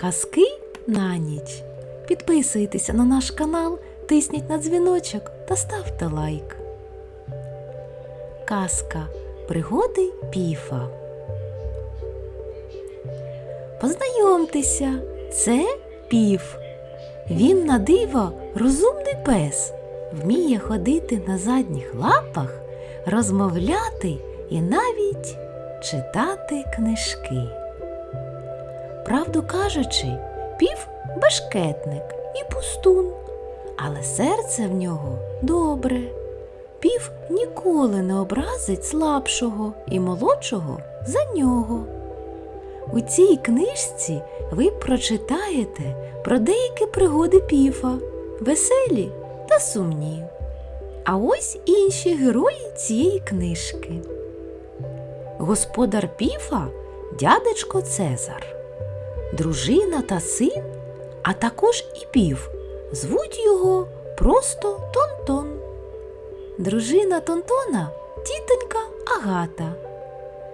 казки на ніч. Підписуйтеся на наш канал, тисніть на дзвіночок та ставте лайк. Казка Пригоди Піфа. Познайомтеся, це Піф. Він на диво розумний пес, вміє ходити на задніх лапах, розмовляти і навіть читати книжки. Правду кажучи, пів бешкетник і пустун, але серце в нього добре. Пів ніколи не образить слабшого і молодшого за нього. У цій книжці ви прочитаєте про деякі пригоди піфа, веселі та сумні. А ось інші герої цієї книжки. Господар піфа дядечко Цезар, дружина та син, а також і пів. Звуть його просто Тонтон. Дружина Тонтона тітонька Агата.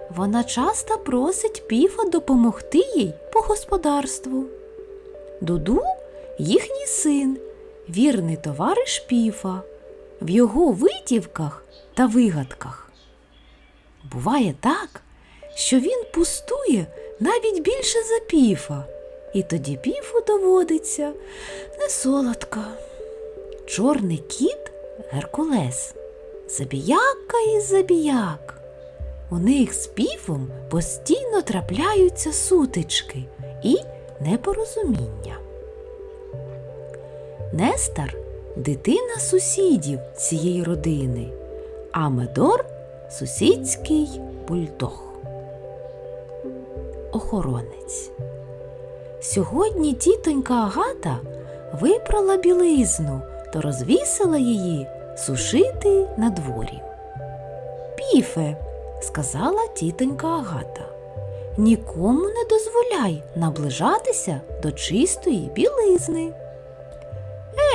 Вона часто просить піфа допомогти їй по господарству. Дуду їхній син, вірний товариш піфа, в його витівках та вигадках. Буває так, що він пустує навіть більше за піфа, і тоді піфу доводиться не солодко. Чорний кіт Геркулес, забіяка і забіяк. У них з піфом постійно трапляються сутички і непорозуміння. Нестор дитина сусідів цієї родини, а Медор сусідський бульдог. Охоронець. Сьогодні тітонька Агата випрала білизну та розвісила її сушити на дворі. Піфе, сказала тітонька Агата, нікому не дозволяй наближатися до чистої білизни.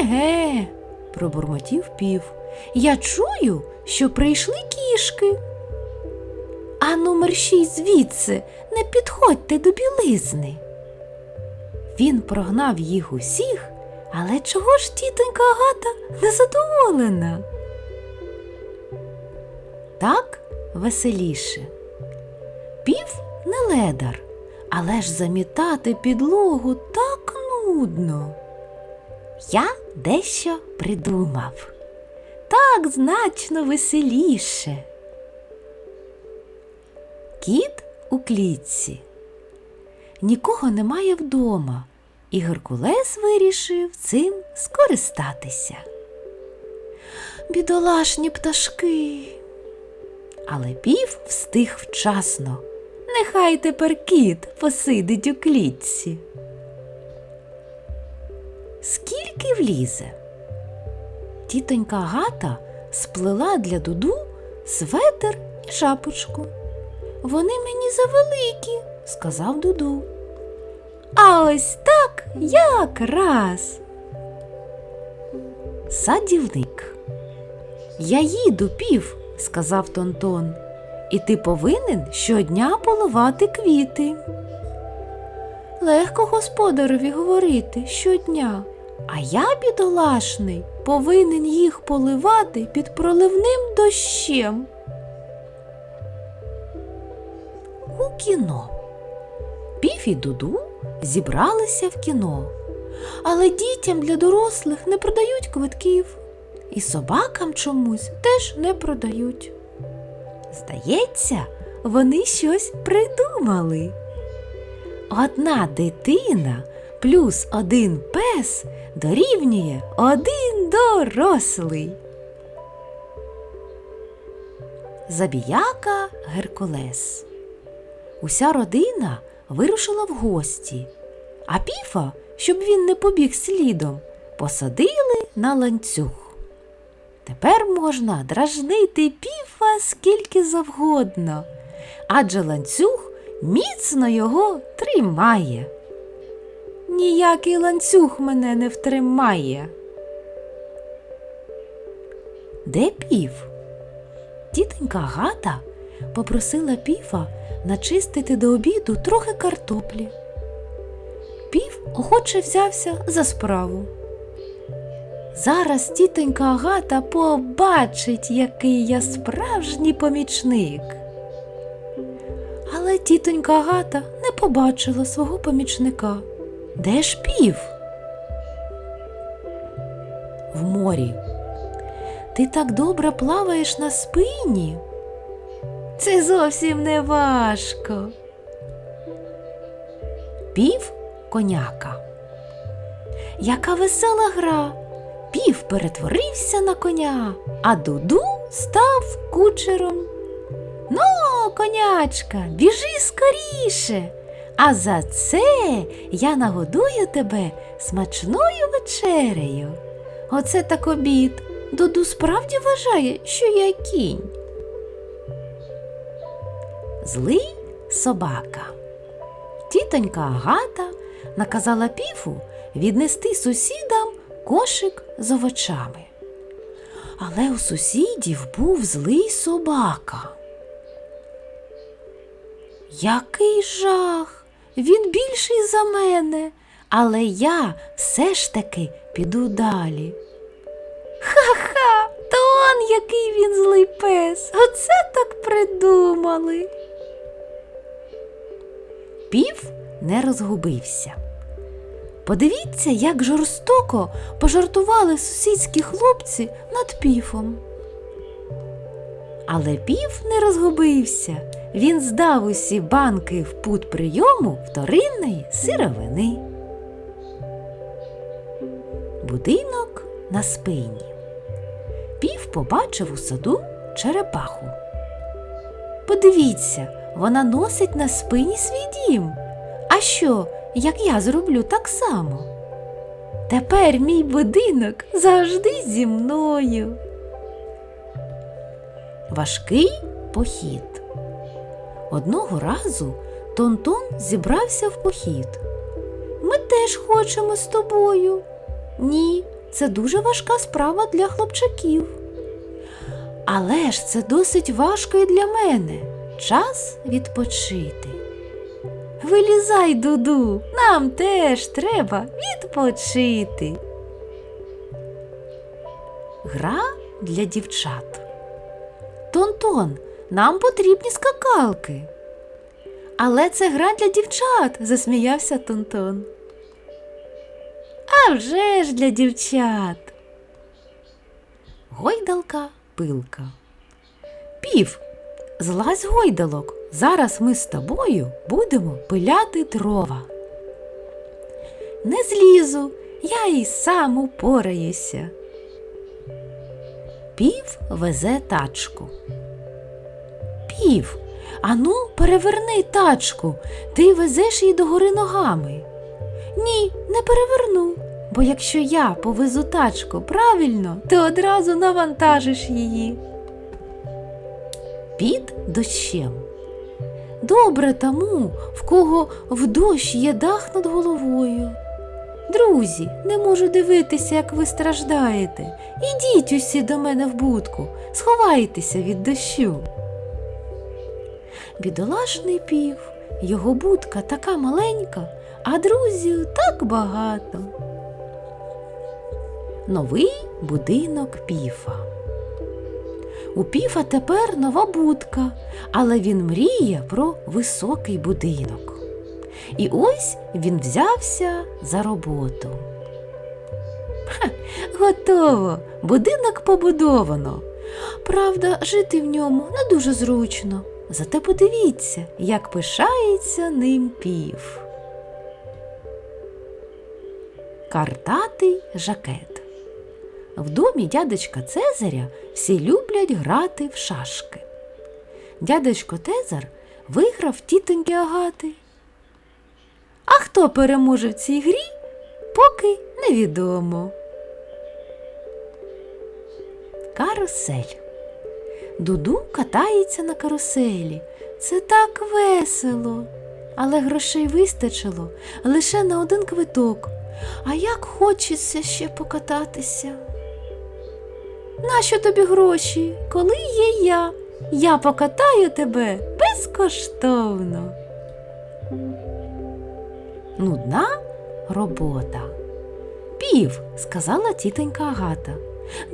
Еге, пробурмотів пів. Я чую, що прийшли кішки. А номер шість звідси не підходьте до білизни. Він прогнав їх усіх, але чого ж тітонька Агата незадоволена? Так веселіше. Пів не ледар, але ж замітати підлогу так нудно. Я дещо придумав. Так значно веселіше. Кіт у клітці. Нікого немає вдома, і Геркулес вирішив цим скористатися. Бідолашні пташки. Але пів встиг вчасно. Нехай тепер кіт посидить у клітці. Скільки влізе? Тітонька Гата сплела для Дуду светер і шапочку. Вони мені завеликі, сказав Дуду. А ось так якраз. Садівник. Я їду пів, сказав Тонтон, і ти повинен щодня поливати квіти. Легко господарові говорити щодня, а я, бідолашний, повинен їх поливати під проливним дощем. У кіно. Піф і Дуду зібралися в кіно, але дітям для дорослих не продають квитків, і собакам чомусь теж не продають. Здається, вони щось придумали. Одна дитина плюс один пес дорівнює один дорослий. Забіяка Геркулес. Уся родина вирушила в гості, а піфа, щоб він не побіг слідом, посадили на ланцюг. Тепер можна дражнити піфа скільки завгодно, адже ланцюг міцно його тримає. Ніякий ланцюг мене не втримає. Де пів? Тітонька Гата попросила піфа начистити до обіду трохи картоплі. Пів охоче взявся за справу. Зараз тітонька Агата побачить, який я справжній помічник. Але тітонька Агата не побачила свого помічника. Де ж пів? В морі. Ти так добре плаваєш на спині. Це зовсім не важко. Пів коняка. Яка весела гра. Пів перетворився на коня, а Дуду став кучером. Ну, конячка, біжи скоріше. А за це я нагодую тебе смачною вечерею. Оце так обід. Дуду справді вважає, що я кінь. Злий собака. Тітонька Агата наказала піфу віднести сусідам кошик з овочами. Але у сусідів був злий собака. Який жах! Він більший за мене, але я все ж таки піду далі. Ха-ха, то он який він злий пес. Оце так придумали. Пів не розгубився. Подивіться, як жорстоко пожартували сусідські хлопці над піфом. Але пів не розгубився. Він здав усі банки в пут прийому вторинної сировини. Будинок на спині. Пів побачив у саду черепаху. Подивіться, вона носить на спині свій дім. А що, як я зроблю так само? Тепер мій будинок завжди зі мною. Важкий похід. Одного разу Тонтон зібрався в похід. Ми теж хочемо з тобою. Ні, це дуже важка справа для хлопчаків. Але ж це досить важко і для мене. Час відпочити. Вилізай, Дуду, нам теж треба відпочити. Гра для дівчат. Тонтон, нам потрібні скакалки. Але це гра для дівчат, засміявся Тонтон. А вже ж для дівчат. Гойдалка пилка. Пів, злазь гойдалок. Зараз ми з тобою будемо пиляти дрова. Не злізу, я і сам упораюся. Пів везе тачку. Пів, ану, переверни тачку, ти везеш її догори ногами. Ні, не переверну, бо якщо я повезу тачку правильно, ти одразу навантажиш її. Під дощем. Добре тому, в кого в дощ є дах над головою. Друзі, не можу дивитися, як ви страждаєте. Ідіть усі до мене в будку, сховайтеся від дощу. Бідолашний пів, його будка така маленька, а друзів так багато. Новий будинок піфа. У піфа тепер нова будка, але він мріє про високий будинок. І ось він взявся за роботу. Ха, готово, будинок побудовано. Правда, жити в ньому не дуже зручно. Зате подивіться, як пишається ним пів. Картатий жакет. В домі дядечка Цезаря всі люблять грати в шашки. Дядечко Цезар виграв тітоньки Агати. А хто переможе в цій грі, поки невідомо. Карусель. Дуду катається на каруселі. Це так весело. Але грошей вистачило лише на один квиток. А як хочеться ще покататися. Нащо тобі гроші, коли є я? Я покатаю тебе безкоштовно. Нудна робота. Пів, сказала тітонька Агата.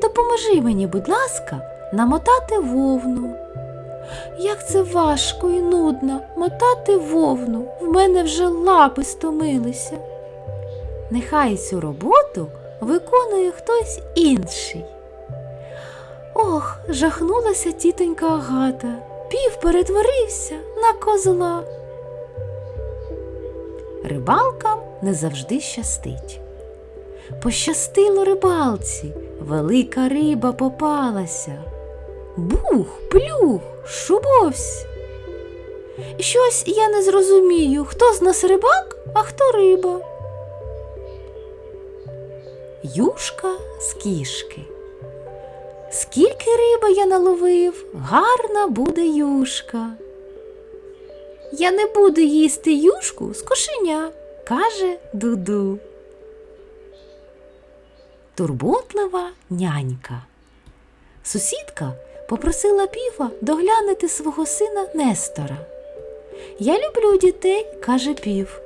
Допоможи мені, будь ласка, намотати вовну. Як це важко і нудно мотати вовну. В мене вже лапи стомилися. Нехай цю роботу виконує хтось інший. Ох, жахнулася тітонька Агата. Пів перетворився на козла. Рибалкам не завжди щастить. Пощастило рибалці, велика риба попалася. Бух, плюх, шубовсь. Щось я не зрозумію, хто з нас рибак, а хто риба. Юшка з кішки. Скільки риби я наловив, гарна буде юшка. Я не буду їсти юшку з кошеня, каже Дуду. Турботлива нянька. Сусідка попросила піва доглянути свого сина Нестора. Я люблю дітей, каже пів.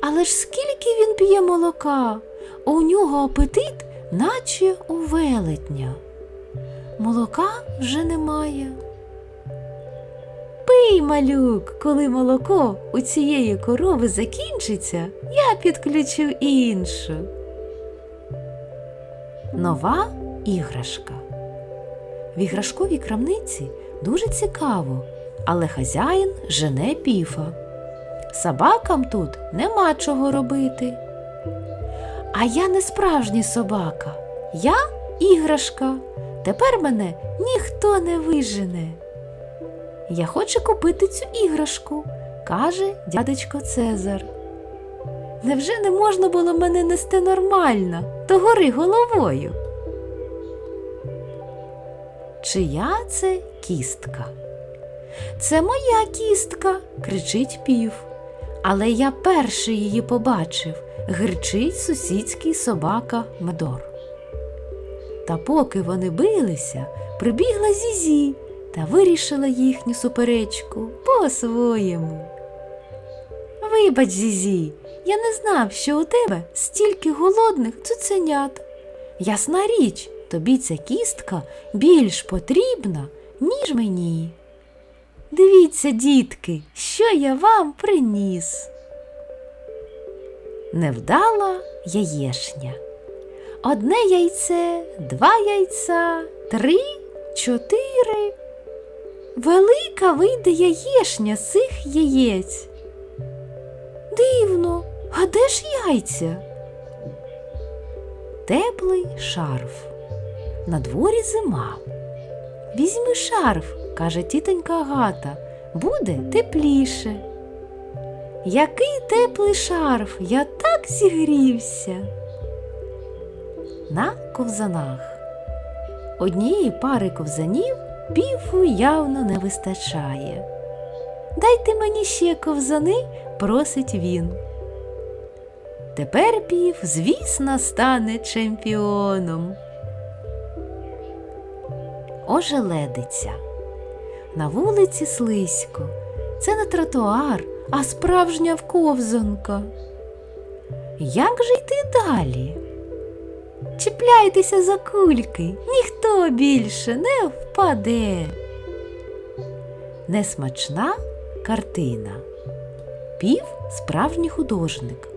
Але ж скільки він п'є молока, у нього апетит, наче у велетня. Молока вже немає. Пий, малюк, коли молоко у цієї корови закінчиться, я підключу іншу. Нова іграшка. В іграшковій крамниці дуже цікаво, але хазяїн жене піфа. Собакам тут нема чого робити. А я не справжній собака, я іграшка. Тепер мене ніхто не вижене. Я хочу купити цю іграшку, каже дядечко Цезар. Невже не можна було мене нести нормально, до гори головою? Чия це кістка? Це моя кістка, кричить пів. Але я перший її побачив, гричить сусідський собака Медор. Та поки вони билися, прибігла Зізі та вирішила їхню суперечку по-своєму. Вибач, Зізі, я не знав, що у тебе стільки голодних цуценят. Ясна річ, тобі ця кістка більш потрібна, ніж мені. Дивіться, дітки, що я вам приніс. Невдала яєшня. Одне яйце, два яйця, три, чотири. Велика вийде яєшня з цих яєць. Дивно, а де ж яйця? Теплий шарф. На дворі зима. Візьми шарф, каже тітонька Агата, буде тепліше. Який теплий шарф, я так зігрівся. На ковзанах. Однієї пари ковзанів піву явно не вистачає. Дайте мені ще ковзани, просить він. Тепер пів, звісно, стане чемпіоном. Ожеледиця. На вулиці слизько. Це не тротуар, а справжня вковзанка. Як же йти далі? Чіпляйтеся за кульки, ніхто більше не впаде. Несмачна картина. Пів справжній художник.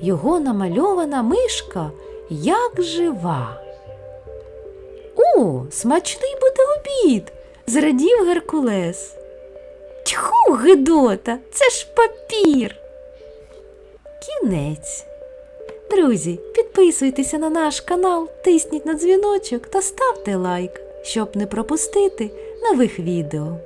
Його намальована мишка як жива. О, смачний буде обід, зрадів Геркулес. Тьху, Гидота, це ж папір. Кінець. Друзі, підписуйтеся на наш канал, тисніть на дзвіночок та ставте лайк, щоб не пропустити нових відео.